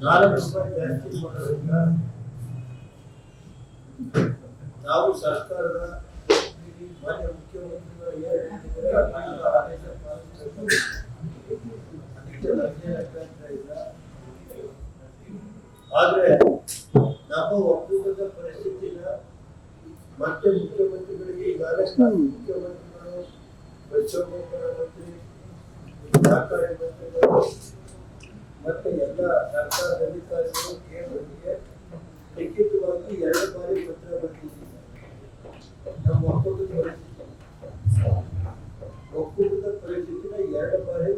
ಜಾಸ್ತಿ ಮಾಡೋದ್ರಿಂದ ನಾವು ಸರ್ಕಾರದ ಮಾನ್ಯ ಮುಖ್ಯಮಂತ್ರಿಗಳು ಏನು ಅದನ್ನ ಆದೇಶ ಪಾಲಿಸಬೇಕು. ಅದಕ್ಕೆ ನಮ್ಗೆ ಅಭ್ಯಂತರ ಇಲ್ಲ. ಆದ್ರೆ ನಮ್ಮ ಒಕ್ಕೂಟದ ಪರಿಸ್ಥಿತಿನ ಮತ್ತೆ ಮುಖ್ಯಮಂತ್ರಿಗಳಿಗೆ ಈಗಾಗಲೇ ಮುಖ್ಯಮಂತ್ರಿಗಳು ಪಶುಸಂಗೋಪನಾ ಮಂತ್ರಿ ಸಹಕಾರಿ ಮಂತ್ರಿಗಳು ಎಲ್ಲ ಸರ್ಕಾರದ ಅಧಿಕಾರಿಗಳು ಕೇಂದ್ರಕ್ಕೆ ಲಿಖಿತವಾಗಿ ಎರಡು ಬಾರಿ ಪತ್ರ ಬರೆದಿದ್ದೀವಿ ನಮ್ಮ ಒಕ್ಕೂಟದ ಪರಿಸ್ಥಿತಿ. ಒಕ್ಕೂಟದ ಪರಿಸ್ಥಿತಿನ ಎರಡು ಬಾರಿ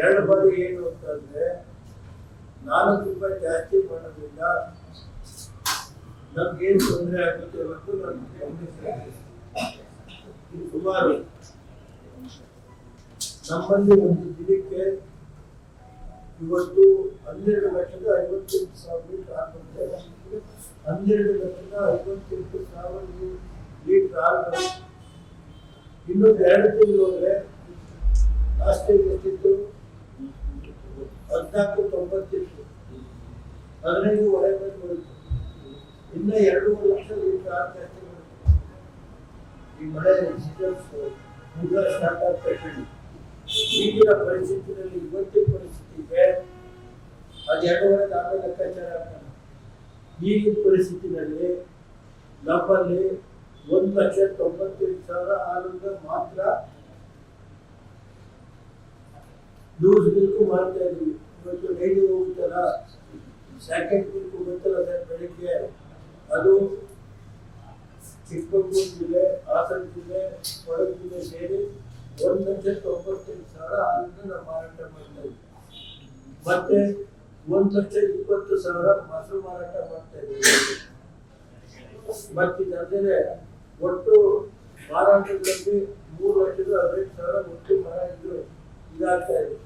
ಎರಡು ಬಾರಿ ಏನು ಅಂತಂದ್ರೆ ನಾಲ್ಕು ರೂಪಾಯಿ ಜಾಸ್ತಿ ಮಾಡೋದ್ರಿಂದ ನಮ್ಗೇನು ತೊಂದರೆ ಆಗುತ್ತೆ ಮತ್ತು ನಮ್ಗೆ ಸುಮಾರು ನಮ್ಮಲ್ಲಿ ಒಂದು ದಿನಕ್ಕೆ ಇವತ್ತು ಹನ್ನೆರಡು ಲಕ್ಷದ ಐವತ್ತೆಂಟು ಸಾವಿರ ಹನ್ನೆರಡು ಲಕ್ಷದ ಐವತ್ತೆಂಟು ಸಾವಿರ ಆಗುತ್ತೆ ಇನ್ನೊಂದು ಎರಡು ತಿಂಗಳು ಹೋದ್ರೆ ಲಾಸ್ಟ್ ಟೈಮ್ ಎಷ್ಟಿತ್ತು? ಹದಿನಾಲ್ಕು ತೊಂಬತ್ತಿತ್ತು ಹದಿನೈದು ಒಳಗೆ ಬರುತ್ತೆ ಇನ್ನ ಎರಡೂವರೆ ಲಕ್ಷ ಜಾಸ್ತಿ ಬರುತ್ತೆ ಈ ಮಳೆ ಸ್ಟಾರ್ಟ್ ಆಗ್ತಾ ಈಗಿನ ಪರಿಸ್ಥಿತಿನಲ್ಲಿ ಇವತ್ತಿನ ಪರಿಸ್ಥಿತಿಗೆ ಅದು ಎರಡೂವರೆ ನಾಲ್ಕು ಲೆಕ್ಕಾಚಾರ ಈಗಿನ ಪರಿಸ್ಥಿತಿನಲ್ಲಿ ನಮ್ಮಲ್ಲಿ ಒಂದು ಲಕ್ಷ ತೊಂಬತ್ತೆಂಟು ಸಾವಿರ ಹಾಲಿಂದ ಮಾತ್ರ ಲೂಸ್ ಮಿಲ್ಕ್ ಮಾಡ್ತಾ ಇದೀವಿ ಇವತ್ತು ಡೈಲಿ ಹೋಗುತ್ತಲ್ಲ ಸ್ಯಾಕೆಟ್ ಮಿಲ್ಕ್ ಗೊತ್ತಲ್ಲ ಸರ್ ಬೆಳಿಗ್ಗೆ. ಅದು ಚಿಕ್ಕಮಗಳೂರು ಜಿಲ್ಲೆ, ಹಾಸನ ಜಿಲ್ಲೆ, ಕೊಡಗು ಜಿಲ್ಲೆ ಸೇರಿ ಒಂದು ಲಕ್ಷ ತೊಂಬತ್ತೆಂಟು ಸಾವಿರ ನಾವು ಮಾರಾಟ ಮಾಡ್ತಾ ಇದ್ದೀವಿ. ಮತ್ತೆ ಒಂದ್ ಲಕ್ಷ ಇಪ್ಪತ್ತು ಸಾವಿರ ಮೊಸರು ಮಾರಾಟ ಮಾಡ್ತಾ ಇದ್ದೀವಿ. ಮತ್ತೆ ಇದಲ್ಲದೆ ಒಟ್ಟು ಮಾರಾಟದಲ್ಲಿ ಮೂರು ಲಕ್ಷದ ಹದಿನೈದು ಸಾವಿರ ಒಟ್ಟು ಮರ ಇದ್ರು ಇದಾಗ್ತಾ ಇದೆ.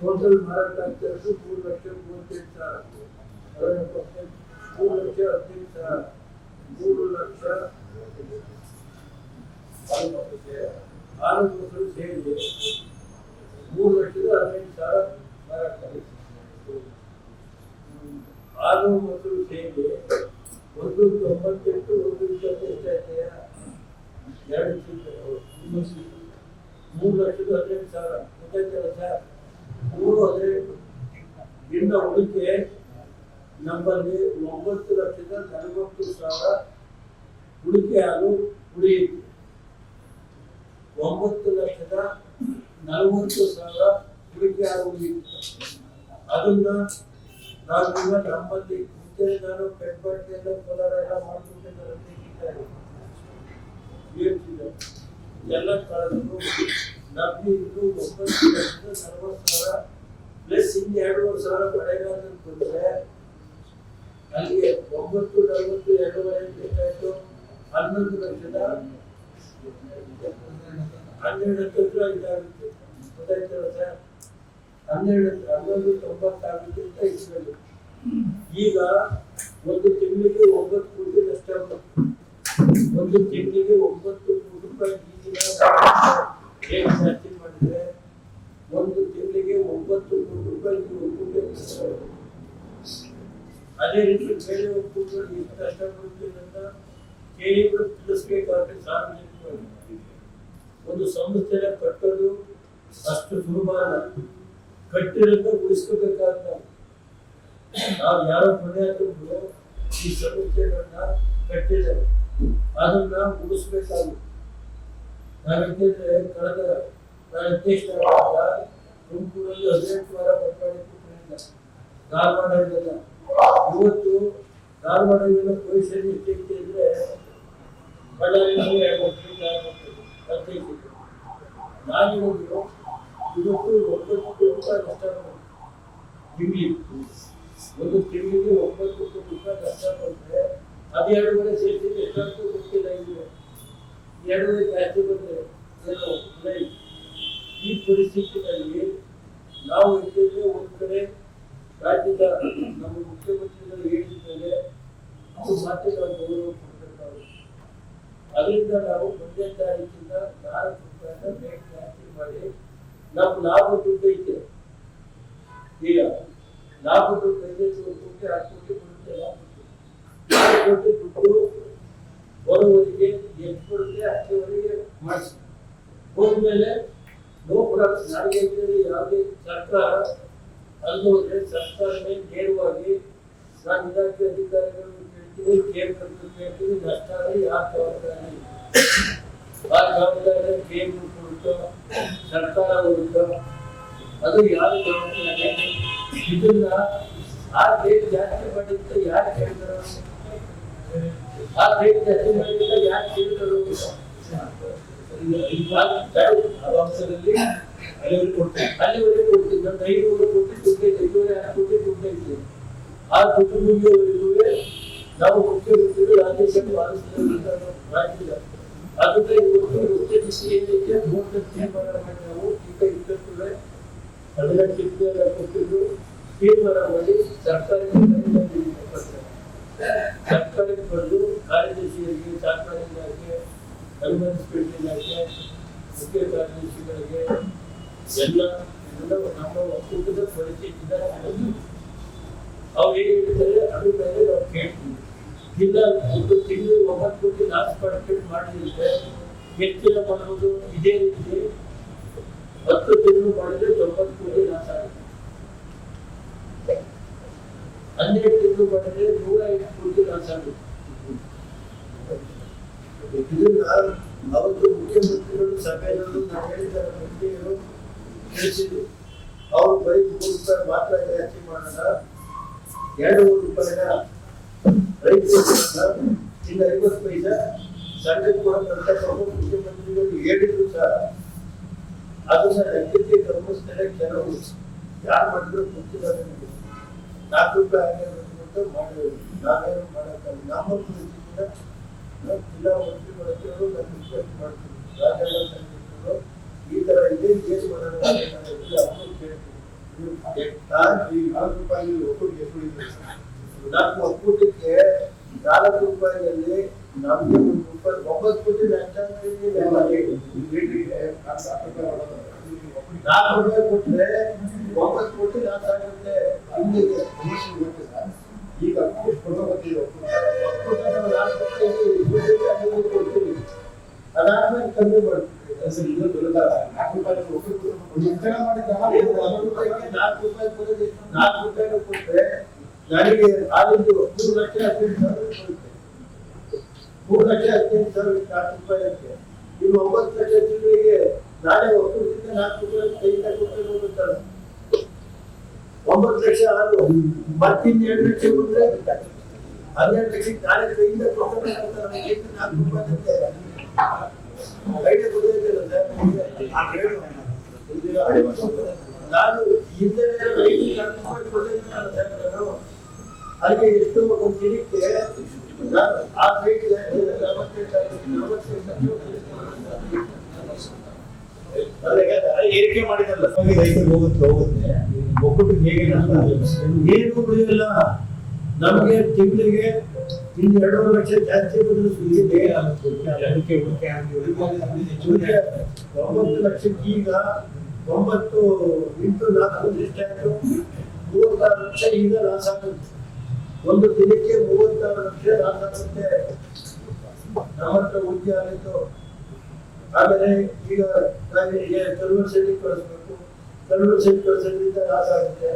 ಟೋಟಲ್ ಮಾರಾಟ ಆಗ್ತಾ ಇರೋದು ಮೂರು ಲಕ್ಷ ಮೂವತ್ತೈದು ಸಾವಿರ. ಮೂರು ಲಕ್ಷ ಹದಿನೈದು ಸಾವಿರ. ಮೂರು ಲಕ್ಷ ಆರು ಮೊಸರು ಸೇರಿ ಮೂರು ಲಕ್ಷದ ಹದಿನೈದು ಸಾವಿರ ಮಾರಾಟ ಮತ್ತು ಸೇರಿ ಒಂದು ತೊಂಬತ್ತೆಂಟು ಒಂದು ಇಪ್ಪತ್ತೆಂಟು ಆಯ್ತಯ್ಯ ಎರಡು. ಮೂರು ಲಕ್ಷದ ಹದಿನೆಂಟು ಸಾವಿರ ಮತ್ತೆ ಕೆಲಸ ಮೂರು ಹದಿನೆಂಟು ಇಂದ ಉಳಿಕೆ ನಮ್ಮಲ್ಲಿ ಒಂಬತ್ತು ಲಕ್ಷದ ನಲವತ್ತು ಸಾವಿರ ಉಳಿಕೆ ಹಾಲು ಉಳಿಯಿತು ಒಂಬತ್ತು ಲಕ್ಷದ ನಲವತ್ತು ಸಾವಿರ ಉಳಿಕೆ ಆಗುವುದಿಲ್ಲ ಅದನ್ನ ನಾವೀಗ ನಮ್ಮಲ್ಲಿ ಮುಂಚೆ ನಾನು ಪೆಟ್ಬಟ್ಟೆ ಎಲ್ಲ ಕೋಲಾರ ಎಲ್ಲ ಮಾಡ್ಕೊಂಡಿದ್ದಾರೆ ಎಲ್ಲ ಕಳೆದು ನಮ್ಗೆ ಇದು ಒಂಬತ್ತು ಲಕ್ಷದ ನಲವತ್ತು ಸಾವಿರ ಪ್ಲಸ್ ಇನ್ನು ಎರಡೂವರೆ ಸಾವಿರ ಮಳೆಗಾಲ ಬಂದ್ರೆ ಅಲ್ಲಿಗೆ ಒಂಬತ್ತು, ನಲವತ್ತು, ಎರಡೂವರೆ ಬೇಕಾಯ್ತು ಹನ್ನೊಂದು ಲಕ್ಷದ ಹನ್ನೆರಡು ಹತ್ತಿರ ಇದಾಗುತ್ತೆ. ಗೊತ್ತಾಯ್ತಲ್ಲ ಸರ್? ಹನ್ನೆರಡು, ಹನ್ನೊಂದು ತೊಂಬತ್ತಾಗುತ್ತೆ ಅಂತ ಇಸ್ಕೊಂಡು ಈಗ ಒಂದು ತಿಂಗಳಿಗೆ ಒಂಬತ್ತು ಕೋಟಿ ನಷ್ಟ. ಒಂದು ತಿಂಗಳಿಗೆ ಒಂಬತ್ತು ಕೋಟಿ ರೂಪಾಯಿ ಜಾಸ್ತಿ ಮಾಡಿದ್ರೆ ಒಂದು ತಿಂಗಳಿಗೆ ಒಂಬತ್ತು ಕೋಟಿ ರೂಪಾಯಿ ಒಕ್ಕೂಟ. ಅದೇ ರೀತಿ ಬೇರೆ ಒಕ್ಕೂಟಗಳು ಎಷ್ಟು ಕಷ್ಟ ಪಡ್ತೀವಿ ಅಂತ ಕೇಳಿಗಳು ತಿಳಿಸ್ಬೇಕಾದ್ರೆ ಸಾರ್ವಜನಿಕವಾಗಿ ಒಂದು ಸಂಸ್ಥೆನ ಕಟ್ಟೋದು ಅಷ್ಟು ಸುಲಭ ಅಲ್ಲ ಕಟ್ಟಿರೋದ ಉಳಿಸ್ಕೋಬೇಕಾದ ನಾವು ಯಾರೋ ಪುಣ್ಯಾತ್ಮರು ಈ ಸಂಸ್ಥೆಗಳನ್ನ ಕಟ್ಟಿದ್ದಾರೆ. ಅದನ್ನ ಉಳಿಸ್ಬೇಕಾಗುತ್ತೆ ನಾವೇಕೆಂದ್ರೆ ಕಳೆದ ನಾನು ಅಧ್ಯಕ್ಷರಾದಾಗ ತುಮಕೂರಲ್ಲಿ ಹದಿನೆಂಟು ವಾರ ಬಟ್ವಾಡೆ ಕೂತ್ಕೊಂಡಿಲ್ಲ ಧಾರವಾಡದಲ್ಲ ಇವತ್ತು ಧಾರವಾಡದಲ್ಲ ಪೊಸಿಷನ್ ಎಷ್ಟೈತೆ ಅಂದ್ರೆ ಬಳ್ಳಾರಿಯಲ್ಲಿ ಎರಡು ವರ್ಷದಿಂದ ನಾನು ನಾನು ಇವತ್ತು ಒಂಬತ್ತು ಕೋಟಿ ರೂಪಾಯಿ ನಷ್ಟ. ಒಂದು ತಿಂಗಳಿಗೆ ಒಂಬತ್ತು ಕೋಟಿ ರೂಪಾಯಿ ನಷ್ಟ ಬಂದ್ರೆ ಅದೆರಡುವರೆ ಸೇರಿಸಿ ಎಷ್ಟಾಗ್ತದೆ ಗೊತ್ತಿಲ್ಲ ಇದೆ ಎರಡೂವರೆ ಜಾಸ್ತಿ ಬಂದ್ರೆ. ಈ ಪರಿಸ್ಥಿತಿಯಲ್ಲಿ ನಾವು ಇದ್ದೇವೆ ಒಂದು ಕಡೆ ರಾಜ್ಯದ ನಮ್ಮ ಮುಖ್ಯಮಂತ್ರಿಗಳು ಹೇಳಿದ್ಮೇಲೆ ಅದು ಮಾತ್ರ ನಾವು ಗೌರವ ಕೊಡ್ಬೇಕಾಗುತ್ತೆ ಅದರಿಂದ ನಾವು ಮುಂದೆ ತಾರೀಕಿಂದ ನಾಲ್ಕು ರೂಪಾಯಿನ ಮಾಡಿ ನಮ್ಮ ಲಾಭ ದುಡ್ಡು ಐತೆ. ಈಗ ನಾಲ್ಕು ದುಡ್ಡು ಐದೈದು ಕೋಟಿ ಆರು ಕೋಟಿ ಬರುತ್ತೆ ಆರು ಕೋಟಿ ದುಡ್ಡು ಬರುವವರಿಗೆ ಎಷ್ಟು ಬರುತ್ತೆ ಅಷ್ಟುವರೆಗೆ ಮಾಡಿಸಿ. ಹೋದ್ಮೇಲೆ ನೋ ಪ್ರಾಬ್ಲಮ್ ನನಗೆ ಅಂತೇಳಿ ಯಾವುದೇ ಸರ್ಕಾರ ಅಲ್ಲೋದ್ರೆ ಸರ್ಕಾರನೇ ನೇರವಾಗಿ ನಾನು ಇಲಾಖೆ ಅಧಿಕಾರಿಗಳು ಕೇಳ್ತೀನಿ ಕೇಂದ್ರಕ್ಕೆ ಕೇಳ್ತೀನಿ, ನಷ್ಟ ಆದರೆ ಆ ರೇಟ್ ಜಾಸ್ತಿ ಮಾಡಿದ್ದ ಯಾರು ಕೇಳಿದ್ರು ಆ ರೇಟ್ ಜಾಸ್ತಿ ಮಾಡಿದ್ರೆ ಯಾರು ಕೇಳಿದ್ರು ಆವಾಸದಲ್ಲಿ ಅಲ್ಲಿವರೆಗೆ ಕೊಡ್ತೇವೆ ಅಲ್ಲಿವರೆಗೆ ಕೊಡ್ತೀನಿ. ನನ್ನ ಐನೂರು ಕೋಟಿ ದುಡ್ಡು ಐನೂರ ಆರು ಕೋಟಿ ದುಡ್ಡು ಐತೆ ಆ ದುಡ್ಡು ಮುಗಿಯೋವರೆಗೂ ನಾವು ಮುಖ್ಯಮಂತ್ರಿಗಳು ಅಂತ ಮಾಡಿಲ್ಲ. ಅದಕ್ಕೆ ಇವತ್ತು ಮುಖ್ಯಮಂತ್ರಿ ಏನೈತೆ ಮೂವತ್ತು ತೀರ್ಮಾನ ಮಾಡಿ ನಾವು ಈಗ ಇದ್ದಕ್ಕೂ ಹದಿನೆಂಟು ಟಿಪ್ಪೆಲ್ಲ ಕೊಟ್ಟಿದ್ದು ತೀರ್ಮಾನ ಮಾಡಿ ಸರ್ಕಾರಕ್ಕೆ ಕರೆದಿದ್ದೀವಿ ಪತ್ರ. ಸರ್ಕಾರಕ್ಕೆ ಬರೆದು ಕಾರ್ಯದರ್ಶಿಗಳಿಗೆ ಸರ್ಕಾರಿ ಇಲಾಖೆ ಅನುಮತಿಸ್ಬಿಟ್ಟು ಇಲಾಖೆ ಮುಖ್ಯ ಕಾರ್ಯದರ್ಶಿಗಳಿಗೆ ಎಲ್ಲ ಎಲ್ಲ ನಮ್ಮ ಒಕ್ಕೂಟದ ಪರಿಸ್ಥಿತಿಯಿಂದ ಅವ್ರು ಏನ್ ಹೇಳ್ತಾರೆ ಅದ್ರ ಮೇಲೆ ನಾವು ಕೇಳ್ತೀವಿ ಇಲ್ಲ ಒಂದು ತಿಂಗಳು ಒಂಬತ್ತು ಕೋಟಿ ಲಾಸ್ ಪರ್ಸೆಂಟ್ ಮಾಡಿದ್ರೆ ಹೆಚ್ಚಿನ ಮಾಡೋದು ಇದೇ ರೀತಿ ಹತ್ತು ತಿಂಗಳು ಮಾಡಿದ್ರೆ ತೊಂಬತ್ತು ಕೋಟಿ ಲಾಸ್ ಆಗುತ್ತೆ ತಿಂಗಳು ಮಾಡಿದ್ರೆ ನೂರ ಐದು ಕೋಟಿ ಲಾಸ್ ಆಗುತ್ತೆ ಅವತ್ತು ಮುಖ್ಯಮಂತ್ರಿಗಳು, ಸಭೆಯಲ್ಲೂ ನಾವು ಹೇಳಿದ ಮಂತ್ರಿಗಳು ತಿಳಿಸಿದ್ರು ಅವರು ಬರೀ ಮೂರು ರೂಪಾಯಿ ಮಾತ್ರ ಜಾಸ್ತಿ ಮಾಡೋಣ. ಎರಡು ಮೂರು ರೂಪಾಯಿನ ರೈತರು ಇನ್ನು ಐವತ್ತು ಪೈಸ ಸಂಘಕ್ಕೆ ಕೊಡತಕ್ಕಂಥ ಮುಖ್ಯಮಂತ್ರಿಗಳು ಹೇಳಿದ್ರು ಸಹ. ಅದನ್ನ ಲೆಕ್ಕಕ್ಕೆ ಗಮನಿಸ್ತಾರೆ ಕೆಲವು ಯಾರು ಮಾಡಿದ್ರು ಗೊತ್ತಿಲ್ಲ ನಾಲ್ಕು ರೂಪಾಯಿ ಆಗಿರೋದು ಅಂತ ಮಾಡಿದ್ರು. ನಾವೇನು ಮಾಡೋಕ್ಕಲ್ಲ. ನಮ್ಮ ಜಿಲ್ಲಾ ಮಂತ್ರಿಗಳ ಹತ್ರ ನಾನು ರಿಕ್ವೆಸ್ಟ್ ಮಾಡ್ತೀನಿ ರಾಜಣ್ಣ ಸಂಘಟನೆಗಳು ಈ ತರ ಇದೆ ಏನು ಮಾಡೋಣ ಅವ್ರನ್ನೂ ಕೇಳ್ತೀನಿ ಈ ನಾಲ್ಕು ರೂಪಾಯಿ ಒಕ್ಕೂಟಿಗೆ ಸರ್? ನಾಲ್ಕು ಒಕ್ಕೂಟಕ್ಕೆ ನಾಲ್ಕು ರೂಪಾಯಿಯಲ್ಲಿ ನಮ್ಗೆ ಒಂದು ರೂಪಾಯಿ ಒಂಬತ್ತು ಕೋಟಿ. ನಾಲ್ಕು ರೂಪಾಯಿ ಕೊಟ್ಟರೆ ಒಂಬತ್ತು ಕೋಟಿ ಲಾಸ್ ಆಗುತ್ತೆ. ಹಿಂದಿಗೆ ಈಗ ಎಷ್ಟು ಕೊಡೋ ಗೊತ್ತಿದೆ ಒಕ್ಕೂಟ ನಾವು ನಾಲ್ಕು ರೂಪಾಯಿಗೆ ದುಡ್ಡಿಗೆ ಐನೂರು ಕೊಡ್ತೀವಿ ಕಮ್ಮಿ ಮಾಡ್ತೀವಿ ಸರ್ ಇದು ದೊಡ್ಡದ ನಾಲ್ಕು ರೂಪಾಯಿ ಒಕ್ಕೂಟ ಒಂದು ಉತ್ತರ ಮಾಡಿದ ಒಂದು ರೂಪಾಯಿಗೆ ನಾಲ್ಕು ರೂಪಾಯಿ ಎಷ್ಟು? ನಾಲ್ಕು ರೂಪಾಯಿ ಕೊಟ್ಟರೆ ನನಗೆ ಹಾಲಿಂದು ಮೂರು ಲಕ್ಷ ಬರುತ್ತೆ ಮೂರು ಲಕ್ಷ ಹದಿನೆಂಟು ನಾಲ್ಕು ರೂಪಾಯಿಗೆ ಇನ್ನು ಒಂಬತ್ತು ಲಕ್ಷ ತಿಂಗಳಿಗೆ ನಾಳೆ ರೂಪಾಯಿ ಕೈಯಿಂದ ಕೊಟ್ಟರೆ ಲಕ್ಷ ಮತ್ತಿನ್ನು ಎರಡು ಲಕ್ಷ ಹನ್ನೆರಡು ಲಕ್ಷಕ್ಕೆ ನಾಲ್ಕು ಹೇಳು. ನಾನು ಅಲ್ಲಿ ಎಷ್ಟು ಒಂದು ದಿನಕ್ಕೆ ಆ ಸೈಟ್ ಏರಿಕೆ ಮಾಡಿದಲ್ಲ ರೈತರಿಗೆ ಹೋಗುತ್ತೆ ಹೋಗುತ್ತೆ. ಒಕ್ಕೂಟಕ್ಕೆ ಹೇಗೆ ಏನು ಉಳಿಯಲ್ಲ ನಮಗೆ ತಿಂಗಳಿಗೆ ಇನ್ನು ಎರಡೂವರೆ ಲಕ್ಷ ಜಾಸ್ತಿ ಒಂಬತ್ತು ಲಕ್ಷಕ್ಕೆ ಈಗ ಒಂಬತ್ತು ಇಂಟು ನಾಲ್ಕು ಎಷ್ಟಾಯ್ತು ಮೂವತ್ತಾರು ಲಕ್ಷ ಈಗ ಲಾಸ್ ಆಗುತ್ತೆ. ಒಂದು ದಿನಕ್ಕೆ ಮೂವತ್ತಾರು ಲಕ್ಷ ಲಾಸ್ ಆಗುತ್ತೆ. ನಮ್ಮ ಹತ್ರ ಉದ್ಯ ಆಗಿತ್ತು. ಆಮೇಲೆ ಈಗ ನಾವಿಗೆ ಕಲ್ವರ್ ಸೆಟ್ಟಿ ಕಳಿಸ್ಬೇಕು. ಕಲ್ವರ್ ಸೆಟ್ ಕಳಿಸೋದ್ರಿಂದ ಲಾಸ್ ಆಗುತ್ತೆ.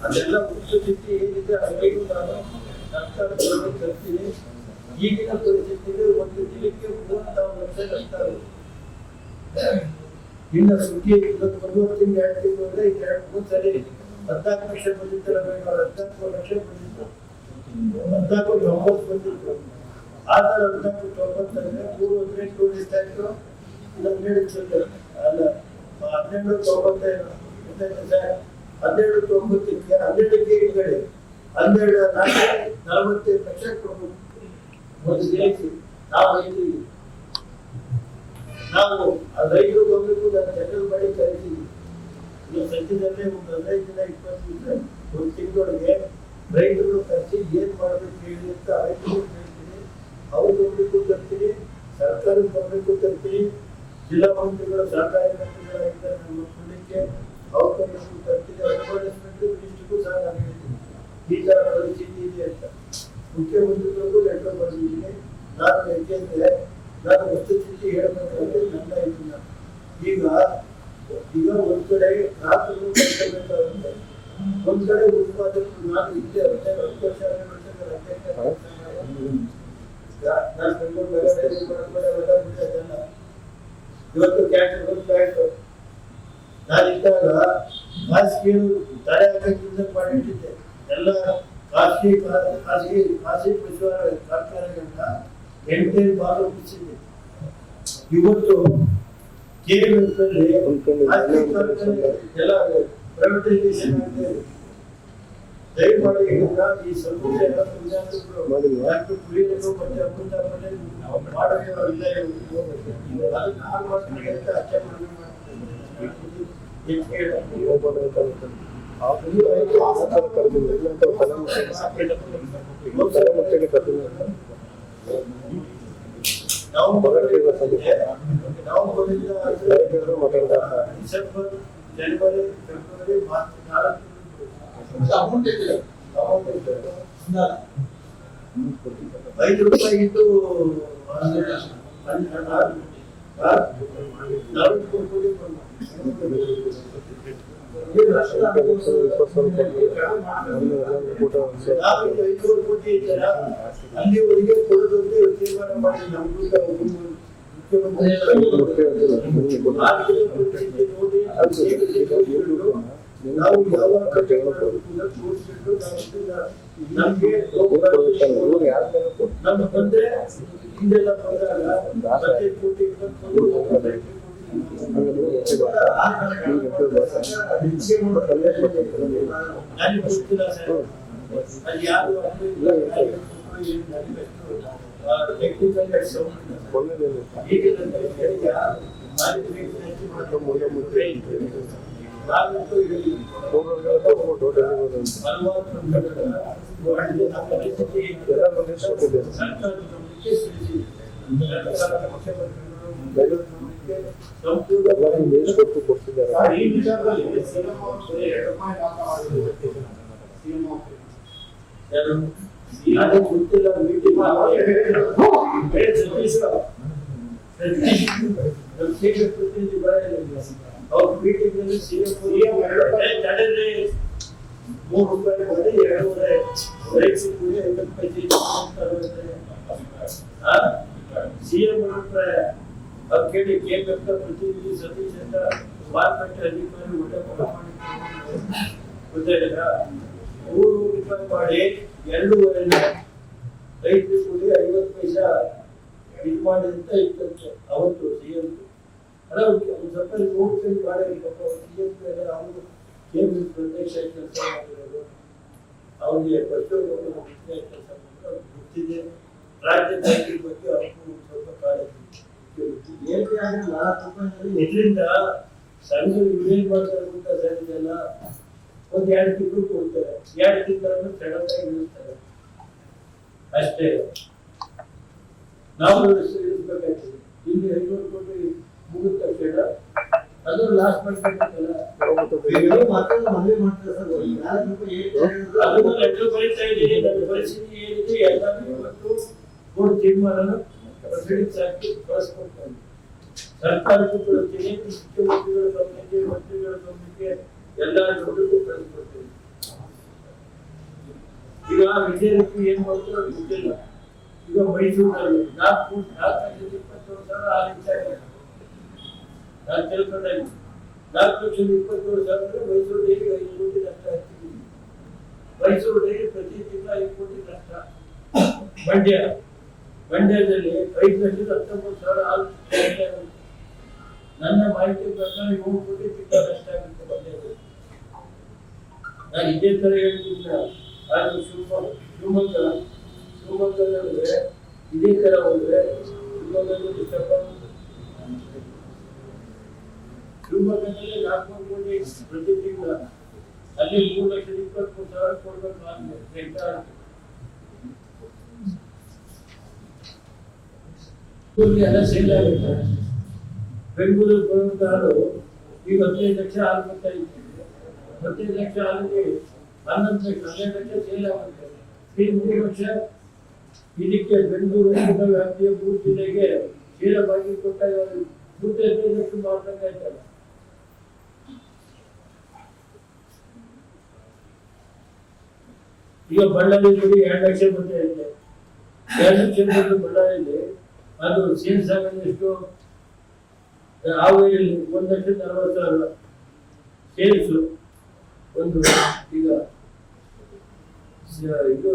ಅದೆಲ್ಲ ಮುಖ್ಯಸ್ಥಿತಿ ಏನಿದೆ ಅದನ್ನು ನಾನು ಸರ್ಕಾರದಲ್ಲಿ ತರ್ತೀನಿ ಈಗಿನ ಪರಿಸ್ಥಿತಿಯಲ್ಲಿ ಒಂದು ದಿನಕ್ಕೆ ಮೂವತ್ತಾರು ಲಕ್ಷ ನಷ್ಟ ಆಗುತ್ತೆ ಇನ್ನು ಸುಗ್ಗಿ ಇವತ್ತು ಒಂದೂವರೆ ತಿಂಗಳು ಅಂದ್ರೆ ಈಗ ಎರಡು ಮೂರು ಸರಿ ಹದಿನಾಲ್ಕು ಲಕ್ಷ ಬೇಗ ಹದಿನಾಲ್ಕು ಲಕ್ಷ ಬಂದಿತ್ತು ಹದಿನಾಲ್ಕು ಒಂಬತ್ತು ಬಂದಿತ್ತು ಆದ್ರೆ ಹದಿನಾಲ್ಕು ತೊಂಬತ್ತಂದ್ರೆ ಮೂರು ಹದಿನೆಂಟು ಎಷ್ಟಾಯ್ತು ಇದು ಹನ್ನೆರಡು ಅಲ್ಲ ಹನ್ನೆರಡು ತೊಂಬತ್ತೈದು ಹನ್ನೆರಡು ತೊಂಬತ್ತಕ್ಕೆ ಹನ್ನೆರಡಕ್ಕೆ ಹನ್ನೆರಡು ನಾಲ್ಕು ನಲವತ್ತೈದು ಲಕ್ಷ ಕೊಡ್ಬೇಕು ನಾವು ರೈತರಿಗೆ ನಾವು ಆ ರೈತರು ಹೋಗ್ಬೇಕು ನಾನು ಸೆಟಲ್ ಮಾಡಿ ಕರಿತೀವಿ ಈಗ ಸದ್ಯದಲ್ಲೇ ಒಂದು ಹದಿನೈದು ದಿನ ಇಪ್ಪತ್ತು ದಿವಸ ಒಂದು ತಿಂಗಳೊಳಗೆ ರೈತರು ಕರೆಸಿ ಏನ್ ಮಾಡ್ಬೇಕು ಹೇಳಿ ಅಂತ ರೈತರು ಹೇಳ್ತೀನಿ ಅವ್ರು ಗಮನಕ್ಕೂ ತರ್ತೀನಿ, ಸರ್ಕಾರದ ಗಮನಕ್ಕೂ ತರ್ತೀನಿ. ಜಿಲ್ಲಾ ಮಂತ್ರಿಗಳ ಸಹಕಾರಿ ಮಂತ್ರಿಗಳಾಗಿದ್ದಾರೆ ನಮ್ಮ ಕುಲಕ್ಕೆ ಅವ್ರ ತರ್ತೀನಿ. ಅಡ್ವರ್ಟೈಸ್ಮೆಂಟ್ ಮಿನಿಸ್ಟ್ರಿಗೂ ಸಹ ನಾನು ಹೇಳ್ತೀನಿ ಈ ತರ ಪರಿಸ್ಥಿತಿ ಇದೆ ಅಂತ. ಮುಖ್ಯಮಂತ್ರಿಗಳಿಗೂ ಲೆಟರ್ ಬರೆದಿದ್ದೀನಿ. ನಾನು ಯಾಕೆಂದ್ರೆ ನಾನು ವಸ್ತುಸ್ಥಿತಿ ಹೇಳಬೇಕಂದ್ರೆ ನನ್ನ ಇದನ್ನ. ಈಗ ಈಗ ಒಂದ್ ಕಡೆ ರಾತ್ರಿ ಒಂದ್ ಕಡೆ ಉತ್ಪಾದನೆ ನಾನು ಇಲ್ಲೇ ಕೆಲಸ ಮಾಡಿ ಯಾ- ನಾನು ಇದ್ದಾಗ. ಇವತ್ತು ಕ್ಯಾಟರ್ ಖಾಸಗಿ ತಲೆ ಹಾಕಕ್ಕಿಂತ ಮಾಡಿಟ್ಟಿದ್ದೆ. ಎಲ್ಲ ಖಾಸಗಿ ಖಾಸಗಿ ಖಾಸಗಿ ಪಶು ಕಾರ್ಖಾನೆಗಳನ್ನ ಎಂಟೇ ಭಾಗ ಮುಗಿಸಿದೆ ಇವತ್ತು KMF ಅಲ್ಲಿ ಖಾಸಗಿ ಕಾರ್ಖಾನೆ ಎಲ್ಲ ಪ್ರೈವೇಟೈಸೇಷನ್ ಆಗ್ತಾ ಇದೆ ದಯಮಾಡಿ ಇದನ್ನ ಈ ಸಮಸ್ಯೆ ಎಲ್ಲ ವಿದ್ಯಾರ್ಥಿಗಳು ಡಾಕ್ಟರ್ ಕುರಿಯರು ಮತ್ತೆ ಅಮೃತ ಪಟೇಲ್ ಮಾಡೋರು ಇಲ್ಲ ಇವ್ರು. ಅದನ್ನ ಹಾಳು ಮಾಡ್ತಾರೆ ಅಂತ ಅರ್ಥ ಮಾಡ್ತಾರೆ. ಹೆಚ್ಚು ಹೇಳಿ. ನವೆಂಬರ್ನಿಂದ ಡಿಸೆಂಬರ್ ಜನವರಿ ಫೆಬ್ರವರಿ ಮಾರ್ಚ್ ನಾಲ್ಕು. ಐದು ರೂಪಾಯಿ ಇದ್ದು ನಾಲ್ಕು ಕೋಟಿ ನಾವು ಐನೂರು ಕೋಟಿ ಇದ್ದಾರ ಅಲ್ಲಿವರೆಗೆ ಕೊಡೋದಂತೆ ತೀರ್ಮಾನ ಮಾಡಿ ನಾವು ತೋರಿಸಿಟ್ಟು ನಮ್ಗೆ ನಮ್ಮ ಬಂದ್ರೆ ಹಿಂದೆಲ್ಲ ಬಂದಾಗ ಇಪ್ಪತ್ತು ಕೋಟಿ ನನಗೆ ಗೊತ್ತಿಲ್ಲ ಸರ್ ಅದು ಯಾರು ಅದು ಇಲ್ಲ, ಯಾರು ಕೊಟ್ರು, ಏನು ನನಗೆ ಅಷ್ಟು, ಆ, technical ಆಗಿ ಸಂಬಂಧ ಇಲ್ಲ. ಈಗ ನನ್ನ ಹೇಳಿ ಯಾರು ಮಾಹಿತಿ ಹೆಚ್ಚು ಮಾಡ್ಕೊಂಡು ನಾವಂತೂ ಹೇಳಿ ಹಲವಾರು ಸಂಘಟನೆಗಳ ನಮ್ಮ ಪರಿಸ್ಥಿತಿ ಸರ್ಕಾರದ ಗಮನಕ್ಕೆ ತಿಳಿಸಿದೆ. ಸರ್ಕಾರ, ಮುಖ್ಯಮಂತ್ರಿಗಳು, ಮುಖ್ಯಮಂತ್ರಿಗೆ ಸಂಪೂರ್ಣ ಸರ್, ಈ ವಿಚಾರದಲ್ಲಿ ಸಿಎಂ ಅವರು ಎರಡು ಪಾಯಿಂಟ್ ಮಾತಾಡಿದ್ರು. ಸಿಎಂ ಅವರು. ಯಾರು? ನನಗೆ ಗೊತ್ತಿಲ್ಲ ಮೀಟಿಂಗ್ ಅವ್ರ ಮೀಟಿಂಗ್ನಲ್ಲಿ ಸಿಎಂ ಮೂರು ರೂಪಾಯಿ ಮಾಡಿ ಎರಡೂವರೆ ರೈತರು ಕೂಡ ಐವತ್ತು ಪೈಸೆ ಸಿಎಂ ಅಭಿಪ್ರಾಯ ಅವ್ರು ಕೇಳಿ ಕೇಳ್ಬೇಕ ಪ್ರತಿನಿಧಿ ಸತೀಶ್ ಅಂತ ಮಾರುಕಟ್ಟೆ ಅಧಿಕಾರಿ ಊಟ ಗೊತ್ತಾಯ್ತಾ ಮೂರು ರೂಪಾಯಿ ಮಾಡಿ, ಎರಡೂವರೆ ರೈತರು ಕೂಡಿ ಐವತ್ತು ಪೈಸಾ ಇದು ಮಾಡಿದಂತ ಇತ್ತು ಅವತ್ತು ಸಿ ಎಂ ಅಲ್ಲ ಒಂದು ಸ್ವಲ್ಪ ನೋಡ್ಕೊಂಡು ಮಾಡಿ ಪಾಪ ಸಿ ಎಂ ಅವರು ಕೇಂದ್ರ ಪ್ರದೇಶ ಕೆಲಸ ಮಾಡಿರೋದು ಅವ್ರಿಗೆ ಫಸ್ಟ್ ಕೆಲಸ ಮಾಡಿದ್ರು ಗೊತ್ತಿದೆ. ರಾಜ್ಯ ಬಗ್ಗೆ ಅವ್ರಿಗೂ ಒಂದು ಸ್ವಲ್ಪ ಇದರಿಂದ ಸಣ್ಣ ಮಾಡ್ತಾರೆ ಇದೆಲ್ಲ ಒಂದ್ ಎರಡು ತಿಂಗಳು ಕೊಡ್ತಾರೆ. ಎರಡು ತಿಂಗಳನ್ನು ಸಡನ್ ಆಗಿ ಇಳಿಸ್ತಾರೆ. ಅಷ್ಟೇ. ನಾವು ಇಳಿಸ್ಬೇಕಾಗ್ತದೆ ಇಲ್ಲಿ ಐನೂರು ಕೋಟಿ ಮುಗಿದ ತಕ್ಷಣ ಅದು ಲಾಸ್ಟ್ ಮಾಡ್ಬೇಕಲ್ಲ ಅದನ್ನ ಲೆಟರ್ ಬರೀತಾ ಇದ್ದೀನಿ ನನ್ನ ಪರಿಸ್ಥಿತಿ ಏನಿದೆ ಎಲ್ಲಾನು ಇವತ್ತು ಕೋರ್ಟ್ ತೀರ್ಮಾನನ ಹಾಕಿ ಕಳಿಸ್ಕೊಡ್ತಾರೆ ಸರ್ಕಾರಕ್ಕೂ ಕೊಡ್ತೀನಿ ಮುಖ್ಯಮಂತ್ರಿಗಳ ಗಮನಕ್ಕೆ ಮಂತ್ರಿಗಳ ಗಮನಕ್ಕೆ ಕಳಿಸ್ಕೊಡ್ತೀನಿ ಗೊತ್ತಿಲ್ಲ ಈಗ ಅಂದ್ರೆ ಮೈಸೂರು ಪ್ರತಿ ತಿಂಗಳ ಐದು ಕೋಟಿ ನಷ್ಟ ಮಂಡ್ಯ ಮಂಡ್ಯದಲ್ಲಿ ಐದು ಲಕ್ಷದ ಹತ್ತೊಂಬತ್ತು ಸಾವಿರ ಹಾಲು ನನ್ನ ಮಾಹಿತಿ ಪ್ರಕಾರ ಏಳು ಕೋಟಿ ತಿಂಗಳ ನಷ್ಟ ಆಗುತ್ತೆ ಮಂಡ್ಯದಲ್ಲಿ. ನಾನು ಇದೇ ತರ ಹೇಳ್ತಿದ್ದ. ಆದ್ರೆ ಶಿವಮೊಗ್ಗ ಶಿವಮೊಗ್ಗ ಇದೇ ತರ ಹೋದ್ರೆ ಶಿವಮೊಗ್ಗದಲ್ಲಿ ಶಿವಮೊಗ್ಗದಲ್ಲಿ ನಾಲ್ಕು ಕೋಟಿ ಪ್ರತಿ ತಿಂಗಳ. ಅಲ್ಲಿ ಮೂರು ಲಕ್ಷದ ಇಪ್ಪತ್ಮೂರು ಸಾವಿರ ಕೊಡಬೇಕು ಹೆಕ್ಟಾರ್ ಎಲ್ಲ ಸೇಲ್ ಆಗುತ್ತೆ. ಬೆಂಗಳೂರು ಹಾಲು ಈಗ ಹದಿನೈದು ಲಕ್ಷ ಹಾಲು ಬರ್ತಾ ಇತ್ತು ಹದಿನೈದು ಲಕ್ಷ ಹಾಲಿಗೆ ಹನ್ನೊಂದು ಲಕ್ಷ ಹನ್ನೆರಡು ಲಕ್ಷ ಸೇಲ್ ಆಗುತ್ತೆ. ಈ ಮೂರು ಲಕ್ಷ ಇದಕ್ಕೆ ಬೆಂಗಳೂರು ವ್ಯಾಪ್ತಿಯ ಮೂರು ಜಿಲ್ಲೆಗೆ ನೇರವಾಗಿ ಕೊಟ್ಟ ನೂರ ಹದಿನೈದು ಲಕ್ಷ ಮಾರ್ದಂಗೆ ಆಯ್ತಲ್ಲ ಈಗ ಬಳ್ಳಾರಿ ಎರಡು ಲಕ್ಷ ಬರ್ತಾ ಇದೆ ಎರಡು ಲಕ್ಷ ಬಳ್ಳಾರಿಯಲ್ಲಿ. ಅದು ಸೇಲ್ಸ್ ಎಷ್ಟು? ಇಲ್ಲಿ ಒಂದು ಲಕ್ಷ ನಲವತ್ತು ಸಾವಿರ ಸೇಲ್ಸು ಒಂದು ಈಗ ಇದು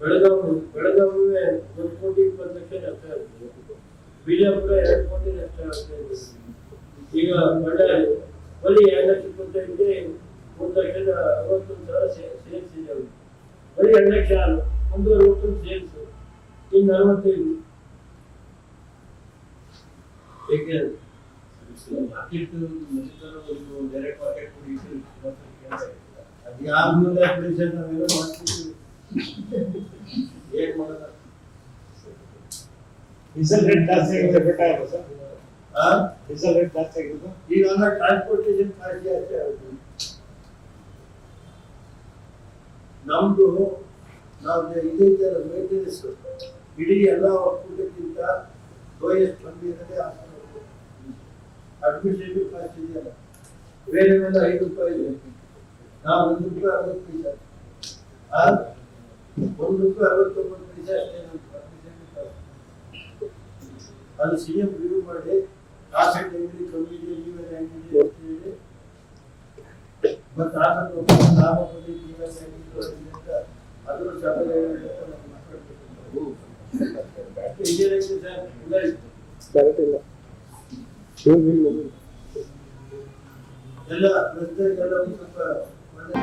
ಬೆಳಗಾವಿ ಬೆಳಗಾವಿ ಒಂದು ಕೋಟಿ ಇಪ್ಪತ್ತು ಲಕ್ಷ ನಷ್ಟ ಆಗ್ತದೆ ಬಿಜಾಪುರ ಎರಡು ಕೋಟಿ ನಷ್ಟ ಆಗ್ತದೆ ಈಗ ಬಳ್ಳಾರಿ ಬರೀ ಎರಡು ಲಕ್ಷ ಇಪ್ಪತ್ತೈದು ಒಂದು ಲಕ್ಷದ ಅರವತ್ತೊಂದು ಸಾವಿರ ಸೇಲ್ಸ್ ಇದೆ. ಬರೀ ಎರಡು ಲಕ್ಷ ಒಂದು ಅರವತ್ತೊಂದು ಸೇಲ್ಸ್ ಇನ್ನು ಅರವತ್ತೈದು. ಏಕೆ ಮಾರ್ಕೆಟ್ ಡೈರೆಕ್ಟ್ ಮಾರ್ಕೆಟ್ ಅದು ಯಾವ ನಾವೆಲ್ಲ ಮಾಡ್ತಿದ್ವಿ. ಏನ್ ಡೀಸೆಲ್ ರೇಟ್ ಜಾಸ್ತಿ ಆಗಿದೆ ಸರ್? ಆ? ಡೀಸೆಲ್ ರೇಟ್ ಜಾಸ್ತಿ ಆಗಿದ್ದು ಈಗೆಲ್ಲ ಟ್ರಾನ್ಸ್ಪೋರ್ಟೇಷನ್ ಕಾಸ್ಟ್ ಜಾಸ್ತಿ ಆಗುತ್ತೆ ನಮ್ದು ನಾವು ಇದೈತೆ ಮೇಂಟೆನೆನ್ಸ್ ಇಡೀ ಎಲ್ಲ ಒಕ್ಕೂಟಕ್ಕಿಂತ ಲೋಯೆಸ್ಟ್ ಬಂದಿರೋದೇ ಅಡ್ಮಿನಿಸ್ಟ್ರೇಟಿವ್ ಕಾಸ್ಟ್ ಇದೆಯಲ್ಲ ಬೇರೆವೆಲ್ಲ ಐದು ರೂಪಾಯಿ ಇದೆ. ನಾವು ಒಂದು ರೂಪಾಯಿ ಅರವತ್ತು ಪೈಸೆ ಆ? ಒಂದು ರೂಪಾಯಿ ಅರವತ್ತೊಂಬತ್ತು ಪೈಸೆ ಅಷ್ಟೇ administrative cost. ಅದು ಸಿ ಎಂ ರಿವ್ಯೂ ಮಾಡಿ ಕಾಸೆಟ್ ಹೆಂಗಿದೆ ಕಮ್ಮಿ ಇದೆ ಲೀವರ್ ಹೆಂಗಿದೆ ಅಂತ ಹೇಳಿ. ಮತ್ತೆ ಆಸಕ್ತಿ ಲಾಭ ನೀವೆಲ್ಲ ಹೆಂಗಿದೆ ಅಂತ ಅದರ ಜೊತೆ ಮಾತಾಡ್ಬೇಕು. ಇಂಜಿನಿಯರಿಂಗ್ ಸರ್ ಉದಾಹರಣೆ ಎಲ್ಲ ರಸ್ತೆಗೆಲ್ಲ ಒಂದು ಸ್ವಲ್ಪ ಒಳ್ಳೆ